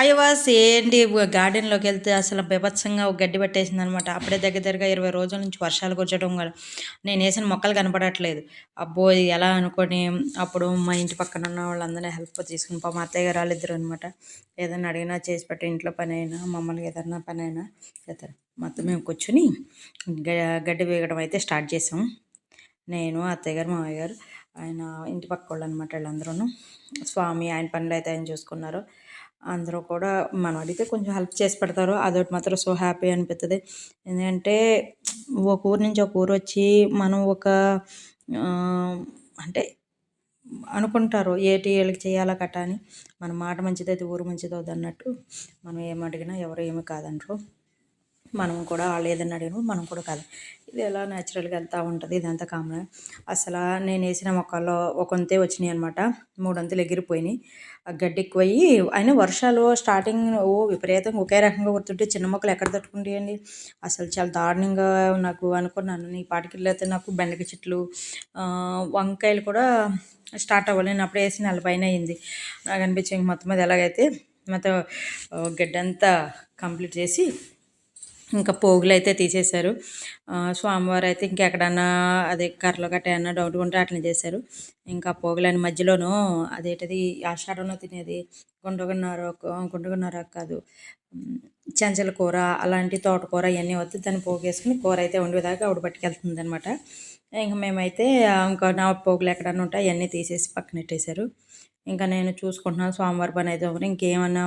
అయ్యవాస్ ఏంటి గార్డెన్లోకి వెళ్తే అసలు బీభత్సంగా ఒక గడ్డి పట్టేసింది అనమాట అప్పుడే దగ్గర దగ్గరగా ఇరవై రోజుల నుంచి వర్షాలు కురచడం కూడా నేను వేసిన మొక్కలు కనపడట్లేదు. అబ్బో ఇది ఎలా అనుకొని అప్పుడు మా ఇంటి పక్కన ఉన్న వాళ్ళందరినీ హెల్ప్ తీసుకుని పా మా అత్తయ్య గారు వాళ్ళిద్దరు అనమాట. ఏదైనా అడిగినా చేసి పెట్టి ఇంట్లో పని అయినా మమ్మల్ని ఏదైనా పని అయినా చేస్తారు. మొత్తం మేము కూర్చొని గడ్డి వేయడం అయితే స్టార్ట్ చేసాం. నేను అత్తయ్య గారు మామయ్య గారు ఆయన ఇంటి పక్క వాళ్ళు అనమాట వీళ్ళందరూ స్వామి ఆయన పనులు అయితే ఆయన చూసుకున్నారు. అందరూ కూడా మనం అడిగితే కొంచెం హెల్ప్ చేసి పెడతారు. అదొకటి మాత్రం సో హ్యాపీ అనిపిస్తుంది ఎందుకంటే ఒక ఊరు నుంచి ఒక ఊరు వచ్చి మనం ఒక అంటే అనుకుంటారు ఏటి వీళ్ళకి చేయాలా కట్ట అని. మన మాట మంచిదైతే ఊరు మంచిదవుతుంది అన్నట్టు మనం ఏమడిగినా ఎవరు ఏమి కాదంటారు మనం కూడా వాళ్ళు ఏదైనా అడిగినప్పుడు మనం కూడా కాదు. ఇది ఎలా న్యాచురల్గా వెళ్తూ ఉంటుంది ఇదంతా కామన్. అసలు నేను వేసిన మొక్కల్లో ఒకంతే వచ్చినాయి అనమాట మూడు ఎగిరిపోయినాయి. ఆ గడ్డి ఎక్కువయ్యి అయినా వర్షాలు స్టార్టింగ్ ఓ విపరీతంగా ఒకే రకంగా కొడుతుంటే చిన్న మొక్కలు ఎక్కడ తట్టుకుంటాయండి? అసలు చాలా దారుణంగా నాకు అనుకున్నాను. నీ పాటికి వెళ్ళితే నాకు బెండకాయ చెట్లు వంకాయలు కూడా స్టార్ట్ అవ్వాలి నేను అప్పుడు వేసి నెల పైన అయింది. నాకు అనిపించింది మొత్తం మీద ఎలాగైతే మొత్తం గడ్డంతా కంప్లీట్ చేసి ఇంకా పోగులు అయితే తీసేశారు. స్వామివారు అయితే ఇంకెక్కడన్నా అదే కర్రలు గట్ట ఏమన్నా డౌట్ ఉంటే అట్లా చేశారు. ఇంకా పోగులని మధ్యలోనూ అదేంటిది ఆషాఢంలో తినేది గుండగున్నార గుండగున్నార కాదు చెంచల కూర అలాంటి తోటకూర ఇవన్నీ వస్తే దాన్ని పోగేసుకుని కూర అయితే వండేదాకా ఆవిడ పట్టుకెళ్తుంది అనమాట ఇంకా మేమైతే ఇంకా నా పోగులు ఎక్కడన్నా ఉంటే అవన్నీ తీసేసి పక్కన పెట్టేశారు. ఇంకా నేను చూసుకుంటున్నాను స్వామివారి పని అయితే ఇంకేమన్నా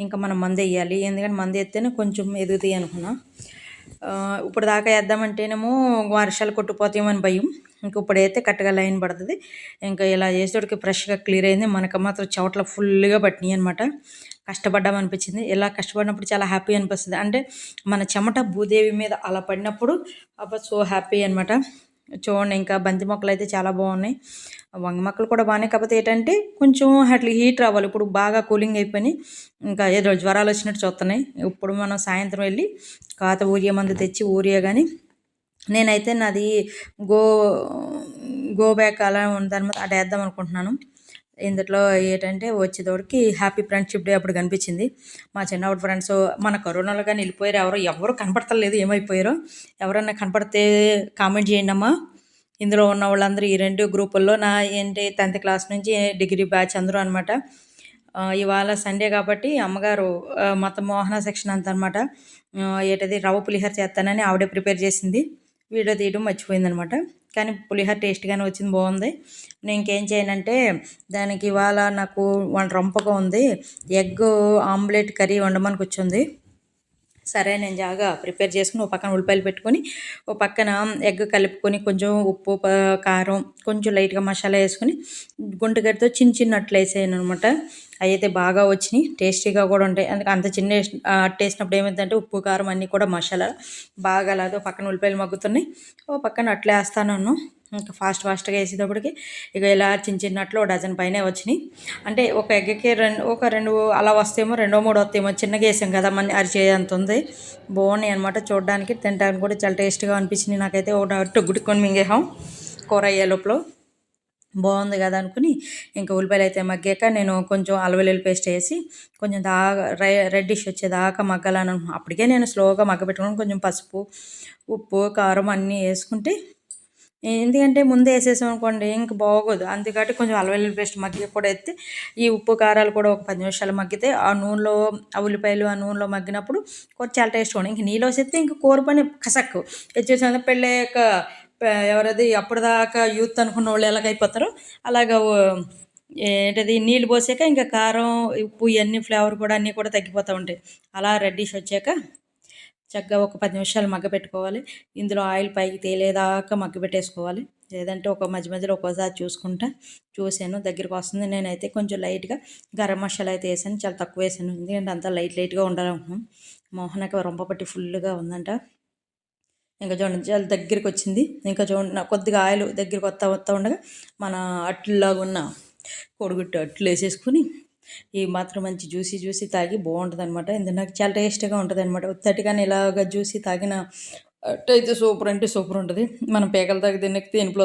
ఇంకా మనం మంది వేయాలి. ఎందుకంటే మంది వేస్తేనే కొంచెం ఎదుగుతాయి అనుకున్నా. ఇప్పుడు దాకా వేద్దామంటేనేమో వర్షాలు కొట్టుపోతాయేమని భయం. ఇంక ఇప్పుడైతే కరెక్ట్గా లైన్ పడుతుంది. ఇంకా ఇలా చేసేటోడికి ఫ్రెష్గా క్లియర్ అయింది. మనకు మాత్రం చెవట్ల ఫుల్గా పట్టినాయి అనమాట కష్టపడ్డాం అనిపించింది. ఇలా కష్టపడినప్పుడు చాలా హ్యాపీ అనిపిస్తుంది. అంటే మన చెమట భూదేవి మీద అలా పడినప్పుడు అబ్బా సో హ్యాపీ అనమాట చూడండి ఇంకా బంతి మొక్కలు అయితే చాలా బాగున్నాయి. వంగ మొక్కలు కూడా బాగున్నాయి. కాకపోతే ఏంటంటే కొంచెం అట్లా హీట్ రావాలి. ఇప్పుడు బాగా కూలింగ్ అయిపోయినాయి. ఇంకా ఏదో జ్వరాలు వచ్చినట్టు చూస్తున్నాయి. ఇప్పుడు మనం సాయంత్రం వెళ్ళి కాత ఊరియా మందు తెచ్చి ఊరియా కానీ నేనైతే నాది గో గో బ్యాక్ అలా ఉందన్నమాట అటు వేద్దాం అనుకుంటున్నాను. ఇందులో ఏంటంటే వచ్చేదోడికి హ్యాపీ ఫ్రెండ్షిప్ డే అప్పుడు కనిపించింది. మా చిన్నప్పుడు ఫ్రెండ్స్ మన కరోనాలో కానీ వెళ్ళిపోయారు. ఎవరో ఎవరు కనపడతలేదు ఏమైపోయారో. ఎవరన్నా కనపడితే కామెంట్ చేయండి అమ్మా. ఇందులో ఉన్న వాళ్ళందరూ ఈ రెండు గ్రూపుల్లో నా ఏంటి టెన్త్ క్లాస్ నుంచి డిగ్రీ బ్యాచ్ అందరూ అనమాట ఇవాళ సండే కాబట్టి అమ్మగారు మత మొత్తం మోహన సెక్షన్ అంత అనమాట ఏంటది రవ్వ పులిహోర చేస్తానని ఆవిడే ప్రిపేర్ చేసింది. వీడియో తీయడం మర్చిపోయిందనమాట కానీ పులిహోర టేస్ట్గానే వచ్చింది బాగుంది. నేను ఇంకేం చేయనంటే దానికి ఇవాళ నాకు వన్ రొంపగా ఉంది. ఎగ్ ఆమ్లెట్ కర్రీ వండమని కూర్చుంది. సరే నేను జాగా ప్రిపేర్ చేసుకుని ఓ పక్కన ఉల్లిపాయలు పెట్టుకొని ఓ పక్కన ఎగ్ కలుపుకొని కొంచెం ఉప్పు కారం కొంచెం లైట్గా మసాలా వేసుకొని గుంటగడ్డతో చిన్న చిన్నట్లు వేసాను అనమాట అవి అయితే బాగా వచ్చినాయి. టేస్టీగా కూడా ఉంటాయి. అందుకే అంత చిన్న వేసి- వేసినప్పుడు ఏమైందంటే ఉప్పు కారం అన్నీ కూడా మసాలా బాగా అలాగే పక్కన ఉల్లిపాయలు మగ్గుతున్నాయి. ఓ పక్కన అట్లా వేస్తాను ఇంకా ఫాస్ట్ ఫాస్ట్గా వేసేటప్పటికి ఇక ఇలా చిన్న చిన్నట్లు డజన్ పైనే వచ్చినాయి. అంటే ఒక ఎగ్గకి రెండు ఒక రెండు అలా వస్తేమో రెండో మూడు వస్తేమో చిన్నగా వేసాం కదా మన అరిచేదంత ఉంది. బాగున్నాయి అనమాట చూడడానికి తినడానికి కూడా చాలా టేస్ట్గా అనిపించింది నాకైతే ఒక టొగ్గుడుకొని మింగేహాం కూర అయ్యే లోపల. బాగుంది కదా అనుకుని ఇంకా ఉల్లిపాయలు అయితే మగ్గాక నేను కొంచెం అల్లం పేస్ట్ వేసి కొంచెం దాగా రెడ్డిష్ వచ్చేదాకా మగ్గాలని అప్పటికే నేను స్లోగా మగ్గబెట్టుకుని కొంచెం పసుపు ఉప్పు కారం అన్నీ వేసుకుంటే ఎందుకంటే ముందే వేసేసాం అనుకోండి ఇంక బాగోదు. అందుకని కొంచెం అల్లం పేస్ట్ మగ్గి కూడా ఎత్తి ఈ ఉప్పు కారాలు కూడా ఒక పది నిమిషాలు మగ్గితే ఆ నూనెలో ఆ ఉల్లిపాయలు ఆ నూనెలో మగ్గినప్పుడు కూర చాలా టేస్ట్ ఉండే ఇంక నీళ్ళు వేసేస్తే ఇంక కూర పని కసక్కు. వచ్చేసిన పెళ్ళాక ఎవరది అప్పటిదాకా యూత్ అనుకున్న వాళ్ళు ఎలాగైపోతారో అలాగా ఏంటది నీళ్ళు పోసాక ఇంకా కారం ఉప్పు ఇవన్నీ ఫ్లేవర్ కూడా అన్నీ కూడా తగ్గిపోతూ ఉంటాయి. అలా రెడ్డిష్ వచ్చాక చక్కగా ఒక పది నిమిషాలు మగ్గపెట్టుకోవాలి ఇందులో ఆయిల్ పైకి తేలేదాకా మగ్గపెట్టేసుకోవాలి లేదంటే ఒక మధ్య మధ్యలో ఒక్కోసారి చూసుకుంటా చూసాను దగ్గరికి వస్తుంది. నేనైతే కొంచెం లైట్గా గరం మసాలా అయితే వేసాను. చాలా తక్కువ వేసాను. ఎందుకంటే అంతా లైట్ లైట్గా ఉండాలనుకున్నాం మోహనకి రొంప పట్టి ఫుల్గా ఉందంట. ఇంకా చూడండి చాలా దగ్గరికి వచ్చింది. ఇంకా చూడండి కొద్దిగా ఆయిల్ దగ్గరికి వస్తా వస్తూ ఉండగా మన అట్లాగా ఉన్న కొడుగుట్టు అట్లు వేసేసుకుని ఈ మాత్రం మంచి జ్యూసీ జ్యూసీ తాగి బాగుంటుంది అనమాట ఎందుకంటే నాకు చాలా టేస్ట్గా ఉంటుంది అనమాట ఉత్తటిగానే ఇలాగ జ్యూసీ తాగిన అట్టు అయితే సూపర్ అంటే సూపర్ ఉంటుంది. మనం పేకలు తాగి తినకి తినుపులు